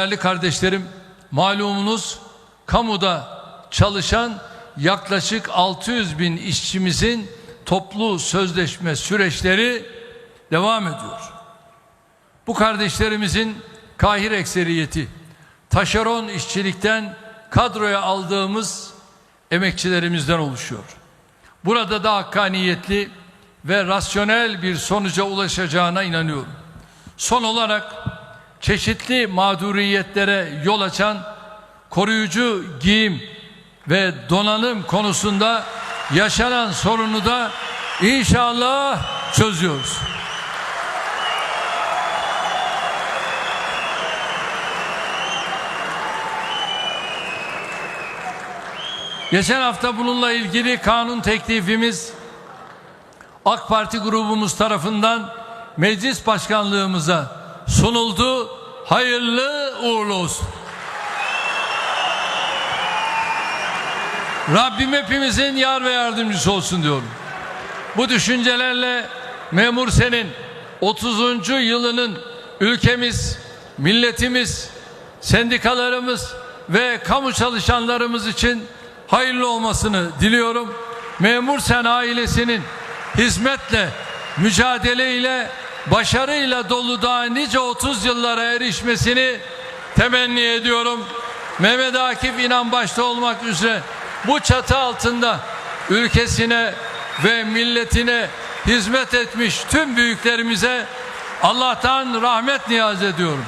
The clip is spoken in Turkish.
Değerli kardeşlerim, malumunuz kamuda çalışan yaklaşık 600 bin işçimizin toplu sözleşme süreçleri devam ediyor. Bu kardeşlerimizin kahir ekseriyeti, taşeron işçilikten kadroya aldığımız emekçilerimizden oluşuyor. Burada da hakkaniyetli ve rasyonel bir sonuca ulaşacağına inanıyorum. Son olarak çeşitli mağduriyetlere yol açan koruyucu giyim ve donanım konusunda yaşanan sorunu da inşallah çözüyoruz. Geçen hafta bununla ilgili kanun teklifimiz AK Parti grubumuz tarafından meclis başkanlığımıza sunuldu. Hayırlı uğurlu olsun. Rabbim hepimizin yar ve yardımcısı olsun diyorum. Bu düşüncelerle memur senin 30. yılının ülkemiz, milletimiz, sendikalarımız ve kamu çalışanlarımız için hayırlı olmasını diliyorum. Memur sen ailesinin hizmetle, mücadeleyle, başarıyla dolu daha nice 30 yıllara erişmesini temenni ediyorum. Mehmet Akif İnan başta olmak üzere bu çatı altında ülkesine ve milletine hizmet etmiş tüm büyüklerimize Allah'tan rahmet niyaz ediyorum.